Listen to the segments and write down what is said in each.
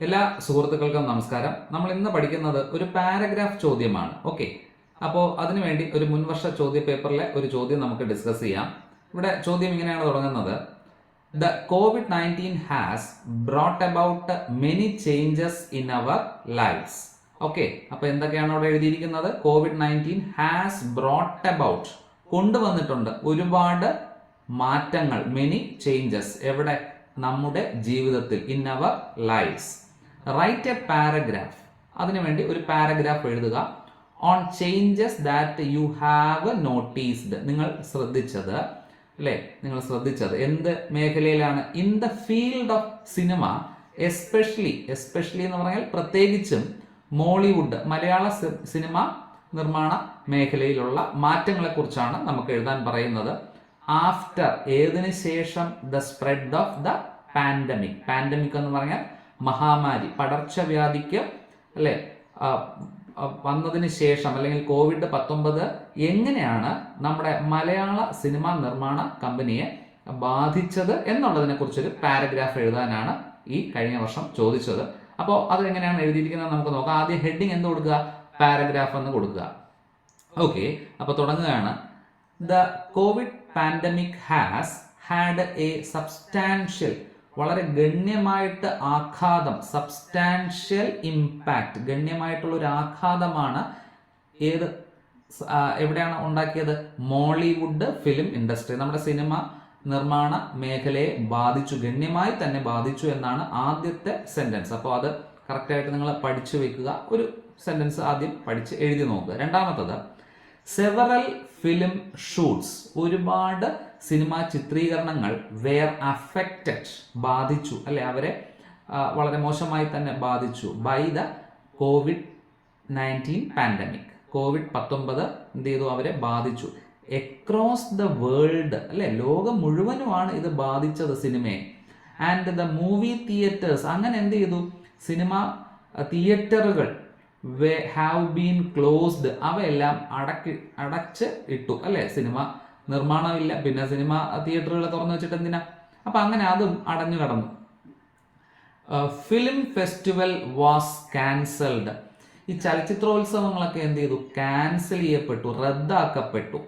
എല്ലാ സുഹൃത്തുക്കൾക്കും നമസ്കാരം. നമ്മൾ ഇന്ന് പഠിക്കുന്നത് ഒരു പാരഗ്രാഫ് ചോദ്യമാണ്. ഓക്കെ. അപ്പോൾ അതിനുവേണ്ടി ഒരു മുൻവർഷ ചോദ്യ പേപ്പറിലെ ഒരു ചോദ്യം നമുക്ക് ഡിസ്കസ് ചെയ്യാം. ഇവിടെ ചോദ്യം ഇങ്ങനെയാണ് തുടങ്ങുന്നത്. The covid nineteen has brought about many changes in our lives okay. അപ്പൊ എന്തൊക്കെയാണ് അവിടെ എഴുതിയിരിക്കുന്നത്? Covid nineteen has brought about കൊണ്ടുവന്നിട്ടുണ്ട് ഒരുപാട് മാറ്റങ്ങൾ മെനി ചേഞ്ചസ് എവിടെ? നമ്മുടെ ജീവിതത്തിൽ in our lives write a paragraph അതിനുവേണ്ടി ഒരു പാരഗ്രാഫ് എഴുതുക. On changes that you have noticed നിങ്ങൾ ശ്രദ്ധിച്ചത് അല്ലേ? നിങ്ങൾ ശ്രദ്ധിച്ചത്. എന്ത് മേഖലയിലാണ്? In the field of cinema especially especially എന്ന് പറഞ്ഞാൽ പ്രത്യേകിച്ചും മോളിവുഡ് മലയാള സിനിമ നിർമ്മാണ മേഖലയിലുള്ള മാറ്റങ്ങളെ കുറിച്ചാണ് നമുക്ക് എഴുതാൻ പറയുന്നത്. ആഫ്റ്റർ ഏതിനു ശേഷം? The spread of the pandemic pandemic എന്ന് പറഞ്ഞാൽ മഹാമാരി പടർച്ചവ്യാധിക്ക് അല്ലെ? വന്നതിന് ശേഷം അല്ലെങ്കിൽ കോവിഡ് പത്തൊമ്പത് എങ്ങനെയാണ് നമ്മുടെ മലയാള സിനിമാ നിർമ്മാണ കമ്പനിയെ ബാധിച്ചത് എന്നുള്ളതിനെ കുറിച്ചൊരു പാരഗ്രാഫ് എഴുതാനാണ് ഈ കഴിഞ്ഞ വർഷം ചോദിച്ചത്. അപ്പോൾ അത് എങ്ങനെയാണ് എഴുതിയിരിക്കുന്നത് നമുക്ക് നോക്കാം. ആദ്യം ഹെഡിങ് എന്ത് കൊടുക്കുക? പാരഗ്രാഫ് എന്ന് കൊടുക്കുക. ഓക്കെ അപ്പോൾ തുടങ്ങുകയാണ്. The covid pandemic has had a substantial വളരെ ഗണ്യമായിട്ട് ആഘാതം സബ്സ്റ്റാൻഷ്യൽ ഇമ്പാക്റ്റ് ഗണ്യമായിട്ടുള്ള ഒരു ആഘാതമാണ് ഏത് എവിടെയാണ് ഉണ്ടാക്കിയത്? Mollywood film industry. നമ്മുടെ സിനിമ നിർമ്മാണ മേഖലയെ ബാധിച്ചു ഗണ്യമായി തന്നെ ബാധിച്ചു എന്നാണ് ആദ്യത്തെ സെന്റൻസ് അപ്പോൾ അത് കറക്റ്റായിട്ട് നിങ്ങൾ പഠിച്ചു വെക്കുക. ഒരു സെന്റൻസ് ആദ്യം പഠിച്ച് എഴുതി നോക്കുക. രണ്ടാമത്തത് സെവറൽ ഫിലിം ഷൂട്ട്സ് ഒരുപാട് സിനിമാ ചിത്രീകരണങ്ങൾ വേർ അഫക്റ്റഡ് ബാധിച്ചു അല്ലെ? അവരെ വളരെ മോശമായി തന്നെ ബാധിച്ചു by the covid nineteen pandemic covid പത്തൊമ്പത് എന്ത് ചെയ്തു? അവരെ ബാധിച്ചു. എക്രോസ് ദ വേൾഡ് അല്ലെ? ലോകം മുഴുവനുമാണ് ഇത് ബാധിച്ചത് സിനിമയെ. ആൻഡ് ദ മൂവി തിയേറ്റേഴ്സ് അങ്ങനെ എന്ത് ചെയ്തു? സിനിമ തിയേറ്ററുകൾ വേ ഹാവ് ബീൻ ക്ലോസ്ഡ് അവയെല്ലാം അടക്കി അടച്ച് ഇട്ടു അല്ലെ? സിനിമ നിർമ്മാണമില്ല. പിന്നെ സിനിമ തിയേറ്ററുകൾ തുറന്നു വെച്ചിട്ട് എന്തിനാ? അപ്പൊ അങ്ങനെ അതും അടഞ്ഞു കടന്നു. ഫിലിം ഫെസ്റ്റിവൽ വാസ് ക്യാൻസൽഡ് ഈ ചലച്ചിത്രോത്സവങ്ങളൊക്കെ എന്ത് ചെയ്തു? ക്യാൻസൽ ചെയ്യപ്പെട്ടു റദ്ദാക്കപ്പെട്ടു.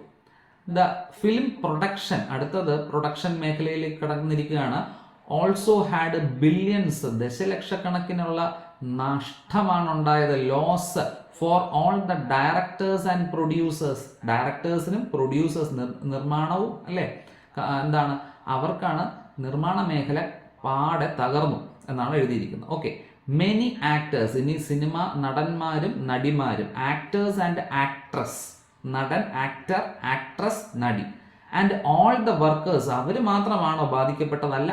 ദ ഫിലിം പ്രൊഡക്ഷൻ അടുത്തത് പ്രൊഡക്ഷൻ മേഖലയിൽ കടന്നിരിക്കുകയാണ്. ഓൾസോ ഹാഡ് ബില്യൺസ് ദശലക്ഷക്കണക്കിനുള്ള നഷ്ടമാണ് ഉണ്ടായത് loss for all the directors and producers ഡയറക്ടേഴ്സിനും producers നിർമ്മാണവും അല്ലേ? എന്താണ്? അവർക്കാണ് നിർമ്മാണ മേഖല പാടെ തകർന്നു എന്നാണ് എഴുതിയിരിക്കുന്നത്. ഓക്കെ മെനി ആക്ടേഴ്സ് ഇനി സിനിമ നടന്മാരും നടിമാരും ആക്ടേഴ്സ് ആൻഡ് ആക്ട്രസ് നടൻ ആക്ടർ ആക്ട്രസ് നടി ആൻഡ് ഓൾ ദ വർക്കേഴ്സ് അവർ മാത്രമാണോ ബാധിക്കപ്പെട്ടതല്ല?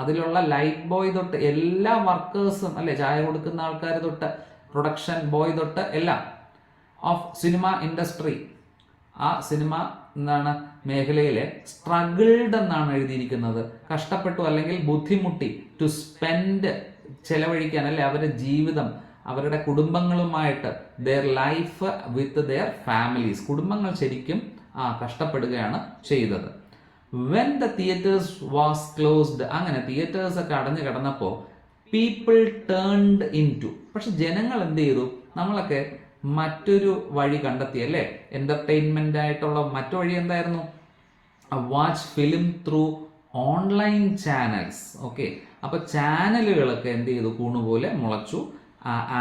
അതിലുള്ള ലൈറ്റ് ബോയ് തൊട്ട് എല്ലാ വർക്കേഴ്സും അല്ലെ ചായ കൊടുക്കുന്ന ആൾക്കാർ തൊട്ട് പ്രൊഡക്ഷൻ ബോയ് തൊട്ട് എല്ലാം ഓഫ് സിനിമ ഇൻഡസ്ട്രി ആ സിനിമ എന്താണ് മേഖലയിലെ സ്ട്രഗിൾഡ് എന്നാണ് എഴുതിയിരിക്കുന്നത്. കഷ്ടപ്പെട്ടു അല്ലെങ്കിൽ ബുദ്ധിമുട്ടി ടു സ്പെൻഡ് ചെലവഴിക്കാൻ അല്ലെ അവരുടെ ജീവിതം അവരുടെ കുടുംബങ്ങളുമായിട്ട് their life with their families കുടുംബങ്ങൾ ശരിക്കും ആ കഷ്ടപ്പെടുകയാണ് ചെയ്തത്. When the theatres was closed അങ്ങനെ തിയേറ്റേഴ്സ് ഒക്കെ അടഞ്ഞു കിടന്നപ്പോൾ പീപ്പിൾ ടേൺഡ് ഇൻ ടു പക്ഷെ ജനങ്ങൾ എന്ത് ചെയ്തു? നമ്മളൊക്കെ മറ്റൊരു വഴി കണ്ടെത്തി അല്ലേ? എന്റർടൈൻമെന്റ് ആയിട്ടുള്ള മറ്റു വഴി എന്തായിരുന്നു? Watch film through online channels okay അപ്പൊ ചാനലുകളൊക്കെ എന്ത് ചെയ്തു? കൂണുപോലെ മുളച്ചു.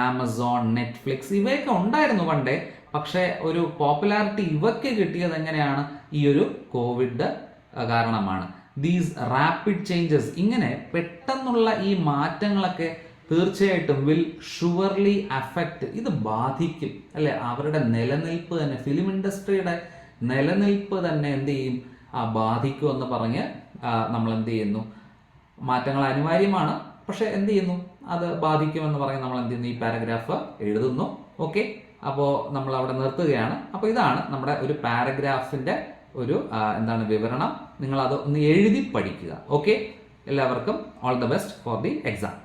ആമസോൺ നെറ്റ്ഫ്ലിക്സ് ഇവയൊക്കെ ഉണ്ടായിരുന്നു പണ്ടേ. പക്ഷേ ഒരു പോപ്പുലാരിറ്റി ഇവയ്ക്ക് കിട്ടിയത് എങ്ങനെയാണ്? ഈ ഒരു കോവിഡ് കാരണമാണ്. ദീസ് റാപ്പിഡ് ചേഞ്ചസ് ഇങ്ങനെ പെട്ടെന്നുള്ള ഈ മാറ്റങ്ങളൊക്കെ തീർച്ചയായിട്ടും വിൽ ഷുവർലി അഫക്റ്റ് ഇത് ബാധിക്കും അല്ലെ? അവരുടെ നിലനിൽപ്പ് തന്നെ ഫിലിം ഇൻഡസ്ട്രിയുടെ നിലനിൽപ്പ് തന്നെ എന്ത് ചെയ്യും? ബാധിക്കും എന്ന് പറഞ്ഞ് നമ്മൾ എന്ത് ചെയ്യുന്നു? മാറ്റങ്ങൾ അനിവാര്യമാണ് പക്ഷെ എന്ത് ചെയ്യുന്നു? അത് ബാധിക്കുമെന്ന് പറഞ്ഞ് നമ്മൾ എന്ത് ചെയ്യുന്നു? ഈ പാരഗ്രാഫ് എഴുതുന്നു. ഓക്കെ അപ്പോൾ നമ്മൾ അവിടെ നിർത്തുകയാണ്. അപ്പോൾ ഇതാണ് നമ്മുടെ ഒരു പാരഗ്രാഫിന്റെ ഒരു എന്താണ് വിവരണം? നിങ്ങൾ അത് ഒന്ന് എഴുതി പഠിക്കുക. ഓക്കെ എല്ലാവർക്കും all the best for the exam